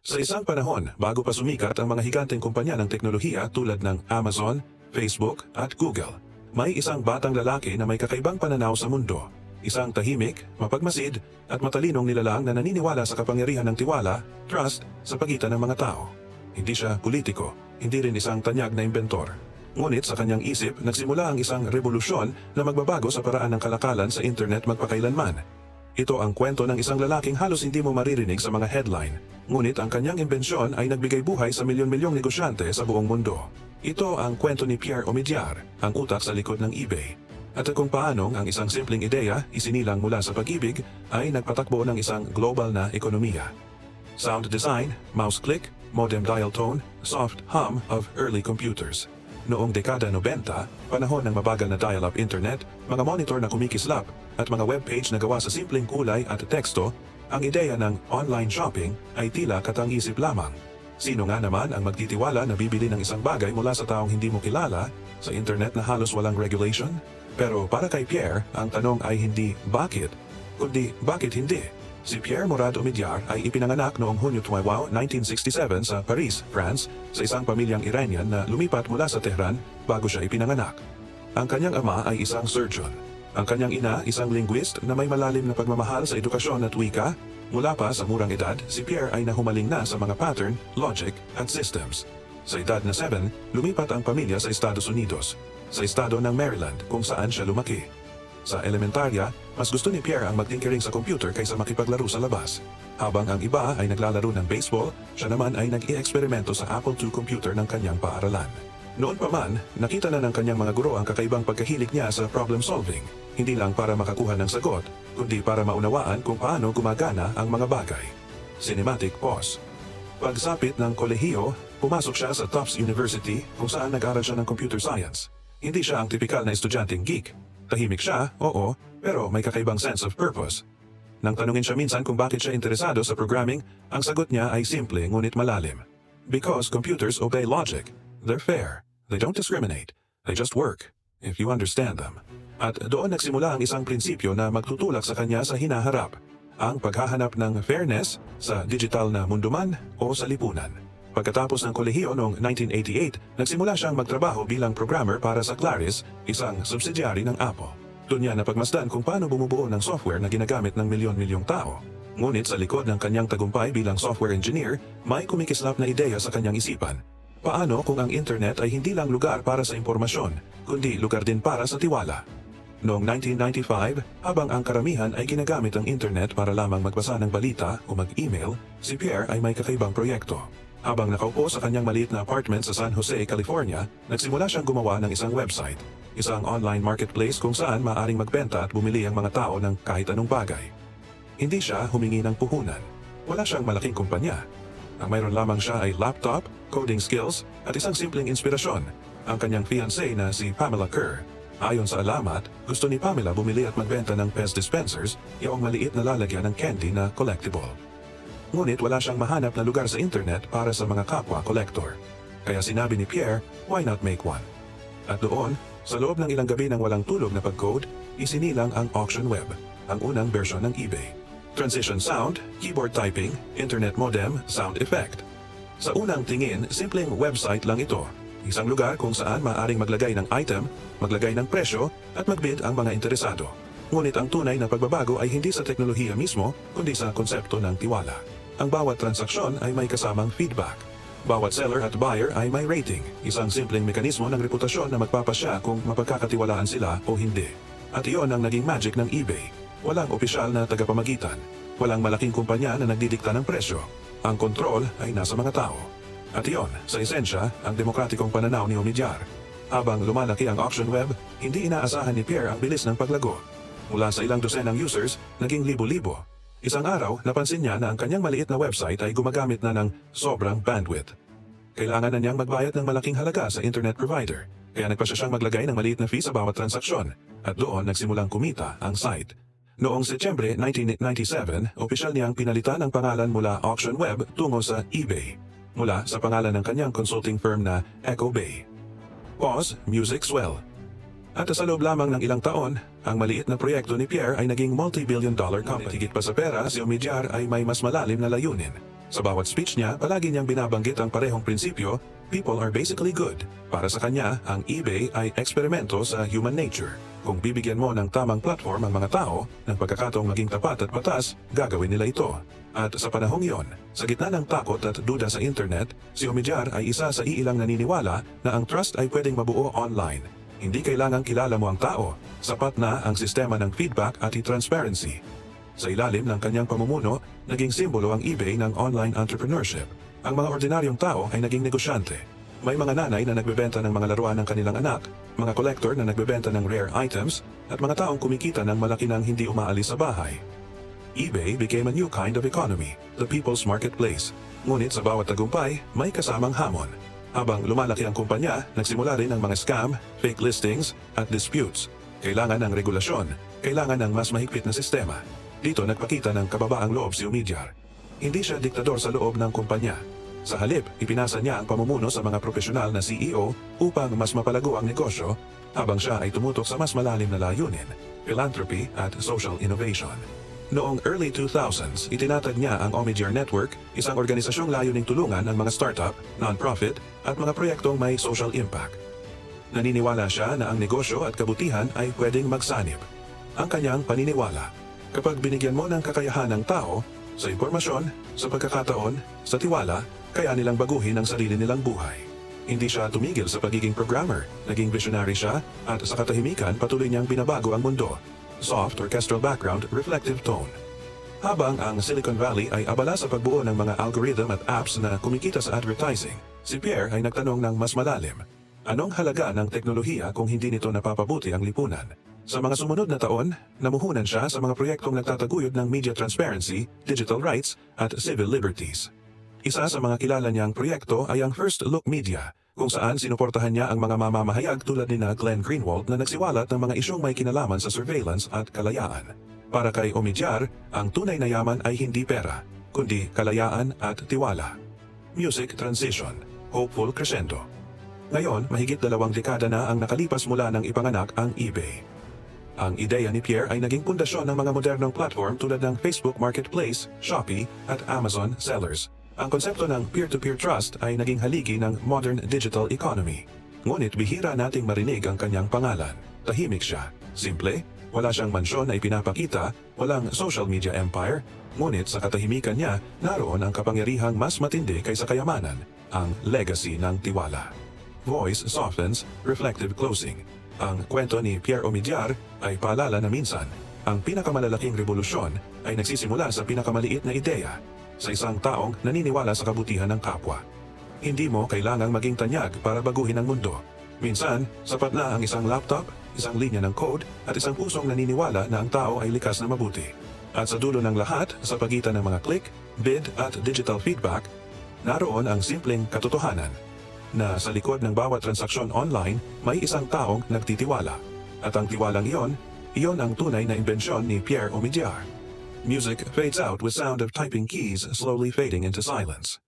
Sa isang panahon, bago pa sumikat ang mga higanteng kumpanya ng teknolohiya tulad ng Amazon, Facebook at Google, may isang batang lalaki na may kakaibang pananaw sa mundo. Isang tahimik, mapagmasid, at matalinong nilalang na naniniwala sa kapangyarihan ng tiwala, trust, sa pagitan ng mga tao. Hindi siya politiko, hindi rin isang tanyag na inventor. Ngunit sa kanyang isip, nagsimula ang isang revolusyon na magbabago sa paraan ng kalakalan sa internet magpakailanman. Ito ang kwento ng isang lalaking halos hindi mo maririnig sa mga headline. Ngunit ang kanyang imbensyon ay nagbigay buhay sa milyon-milyong negosyante sa buong mundo. Ito ang kwento ni Pierre Omidyar, ang utak sa likod ng eBay. At kung paanong ang isang simpleng ideya, isinilang mula sa pag-ibig, ay nagpatakbo ng isang global na ekonomiya. Sound design, mouse click, modem dial tone, soft hum of early computers. Noong dekada 90, panahon ng mabagal na dial-up internet, mga monitor na kumikislap, at mga webpage na gawa sa simpleng kulay at teksto, ang ideya ng online shopping ay tila katang-isip lamang. Sino nga naman ang magtitiwala na bibili ng isang bagay mula sa taong hindi mo kilala sa internet na halos walang regulation? Pero para kay Pierre, ang tanong ay hindi bakit, kundi bakit hindi? Si Pierre Morad Omidyar ay ipinanganak noong Hunyo 12, 1967 sa Paris, France, sa isang pamilyang Iranian na lumipat mula sa Tehran bago siya ipinanganak. Ang kanyang ama ay isang surgeon. Ang kanyang ina, isang linguist na may malalim na pagmamahal sa edukasyon at wika. Mula pa sa murang edad, si Pierre ay nahumaling na sa mga pattern, logic, at systems. Sa edad na 7, lumipat ang pamilya sa Estados Unidos, sa estado ng Maryland kung saan siya lumaki. Sa elementarya, mas gusto ni Pierre ang magtinkering sa computer kaysa makipaglaro sa labas. Habang ang iba ay naglalaro ng baseball, siya naman ay nag-i-eksperimento sa Apple II computer ng kanyang paaralan. Noon pa man, nakita na ng kanyang mga guro ang kakaibang pagkahilig niya sa problem solving, hindi lang para makakuha ng sagot, kundi para maunawaan kung paano gumagana ang mga bagay. Cinematic pause. Pagsapit ng kolehiyo, pumasok siya sa Tufts University kung saan nag-aral siya ng computer science. Hindi siya ang tipikal na estudyanteng geek. Tahimik siya, oo, pero may kakaibang sense of purpose. Nang tanungin siya minsan kung bakit siya interesado sa programming, ang sagot niya ay simple ngunit malalim. Because computers obey logic. They're fair. They don't discriminate. They just work, if you understand them. At doon nagsimula ang isang prinsipyo na magtutulak sa kanya sa hinaharap. Ang paghahanap ng fairness sa digital na mundo o sa lipunan. Pagkatapos ng kolehiyo noong 1988, nagsimula siyang magtrabaho bilang programmer para sa Claris, isang subsidiary ng Apple. Doon niya napagmasdan kung paano bumubuo ng software na ginagamit ng milyon-milyong tao. Ngunit sa likod ng kanyang tagumpay bilang software engineer, may kumikislap na ideya sa kanyang isipan. Paano kung ang internet ay hindi lang lugar para sa impormasyon, kundi lugar din para sa tiwala? Noong 1995, habang ang karamihan ay ginagamit ang internet para lamang magbasa ng balita o mag-email, si Pierre ay may kakaibang proyekto. Habang nakaupo sa kanyang maliit na apartment sa San Jose, California, nagsimula siyang gumawa ng isang website. Isang online marketplace kung saan maaring magbenta at bumili ang mga tao ng kahit anong bagay. Hindi siya humingi ng puhunan. Wala siyang malaking kumpanya. Ang mayroon lamang siya ay laptop, coding skills, at isang simpleng inspirasyon, ang kanyang fiancé na si Pamela Kerr. Ayon sa alamat, gusto ni Pamela bumili at magbenta ng Pez dispensers, yung maliit na lalagyan ng candy na collectible. Ngunit wala siyang mahanap na lugar sa internet para sa mga kapwa collector. Kaya sinabi ni Pierre, why not make one? At doon, sa loob ng ilang gabi ng walang tulog na pag-code, isinilang ang auction web, ang unang bersyon ng eBay. Transition sound, keyboard typing, internet modem, sound effect. Sa unang tingin, simpleng website lang ito. Isang lugar kung saan maaaring maglagay ng item, maglagay ng presyo, at magbid ang mga interesado. Ngunit ang tunay na pagbabago ay hindi sa teknolohiya mismo, kundi sa konsepto ng tiwala. Ang bawat transaksyon ay may kasamang feedback. Bawat seller at buyer ay may rating, isang simpleng mekanismo ng reputasyon na magpapasya kung mapagkakatiwalaan sila o hindi. At iyon ang naging magic ng eBay. Walang opisyal na tagapamagitan. Walang malaking kumpanya na nagdidikta ng presyo. Ang kontrol ay nasa mga tao. At iyon, sa esensya, ang demokratikong pananaw ni Omidyar. Habang lumalaki ang auction web, hindi inaasahan ni Pierre ang bilis ng paglago. Mula sa ilang dosenang users, naging libo-libo. Isang araw, napansin niya na ang kanyang maliit na website ay gumagamit na ng sobrang bandwidth. Kailangan na niyang magbayad ng malaking halaga sa internet provider, kaya nagpa siya siyang maglagay ng maliit na fee sa bawat transaksyon, at doon nagsimulang kumita ang site. Noong Setyembre 1997, opisyal niyang pinalitan ang pangalan mula Auction Web tungo sa eBay, mula sa pangalan ng kanyang consulting firm na Echo Bay. Pause, Music Swell. At sa loob lamang ng ilang taon, ang maliit na proyekto ni Pierre ay naging multi-billion dollar company. Higit pa sa pera, si Omidyar ay may mas malalim na layunin. Sa bawat speech niya, palagi niyang binabanggit ang parehong prinsipyo, people are basically good. Para sa kanya, ang eBay ay eksperimento sa human nature. Kung bibigyan mo ng tamang platform ang mga tao, ng pagkakataong maging tapat at patas, gagawin nila ito. At sa panahong iyon, sa gitna ng takot at duda sa internet, si Omidyar ay isa sa iilang naniniwala na ang trust ay pwedeng mabuo online. Hindi kailangang kilala mo ang tao, sapat na ang sistema ng feedback at transparency. Sa ilalim ng kanyang pamumuno, naging simbolo ang eBay ng online entrepreneurship. Ang mga ordinaryong tao ay naging negosyante. May mga nanay na nagbebenta ng mga laruan ng kanilang anak, mga collector na nagbebenta ng rare items, at mga taong kumikita ng malaki ng hindi umaalis sa bahay. eBay became a new kind of economy, the people's marketplace. Ngunit sa bawat tagumpay, may kasamang hamon. Habang lumalaki ang kumpanya, nagsimula rin ang mga scam, fake listings, at disputes. Kailangan ng regulasyon, kailangan ng mas mahigpit na sistema. Dito nagpakita ng kababaang loob si Umidyar. Hindi siya diktador sa loob ng kumpanya. Sa halip, ipinasa niya ang pamumuno sa mga profesional na CEO upang mas mapalago ang negosyo habang siya ay tumutok sa mas malalim na layunin, philanthropy at social innovation. Noong early 2000s, itinatag niya ang Omidyar Network, isang organisasyong layuning tulungan ang mga startup, non-profit at mga proyektong may social impact. Naniniwala siya na ang negosyo at kabutihan ay pwedeng magsanib. Ang kanyang paniniwala, kapag binigyan mo ng kakayahan ng tao, sa impormasyon, sa pagkakataon, sa tiwala, kaya nilang baguhin ang sarili nilang buhay. Hindi siya tumigil sa pagiging programmer, naging visionary siya, at sa katahimikan patuloy niyang binabago ang mundo. Soft orchestral background, reflective tone. Habang ang Silicon Valley ay abala sa pagbuo ng mga algorithm at apps na kumikita sa advertising, si Pierre ay nagtanong ng mas malalim. Anong halaga ng teknolohiya kung hindi nito napapabuti ang lipunan? Sa mga sumunod na taon, namuhunan siya sa mga proyektong nagtataguyod ng media transparency, digital rights, at civil liberties. Isa sa mga kilala niyang proyekto ay ang First Look Media, kung saan sinuportahan niya ang mga mamamahayag tulad ni na Glenn Greenwald na nagsiwalat ng mga isyong may kinalaman sa surveillance at kalayaan. Para kay Omidyar, ang tunay na yaman ay hindi pera, kundi kalayaan at tiwala. Music Transition, Hopeful Crescendo. Ngayon, mahigit dalawang dekada na ang nakalipas mula ng ipanganak ang eBay. Ang ideya ni Pierre ay naging pundasyon ng mga modernong platform tulad ng Facebook Marketplace, Shopee, at Amazon Sellers. Ang konsepto ng peer-to-peer trust ay naging haligi ng modern digital economy. Ngunit bihira nating marinig ang kanyang pangalan. Tahimik siya. Simple, wala siyang mansyon na ipinapakita, walang social media empire, ngunit sa katahimikan niya, naroon ang kapangyarihang mas matindi kaysa kayamanan, ang legacy ng tiwala. Voice softens, reflective closing. Ang kwento ni Pierre Omidyar ay paalala na minsan, ang pinakamalalaking revolusyon ay nagsisimula sa pinakamaliit na ideya, sa isang taong naniniwala sa kabutihan ng kapwa. Hindi mo kailangang maging tanyag para baguhin ang mundo. Minsan, sapat na ang isang laptop, isang linya ng code, at isang pusong naniniwala na ang tao ay likas na mabuti. At sa dulo ng lahat, sa pagitan ng mga click, bid at digital feedback, naroon ang simpleng katotohanan na sa likod ng bawat transaksyon online may isang taong nagtitiwala. At ang tiwalang iyon, iyon ang tunay na imbensyon ni Pierre Omidyar. Music fades out with sound of typing keys slowly fading into silence.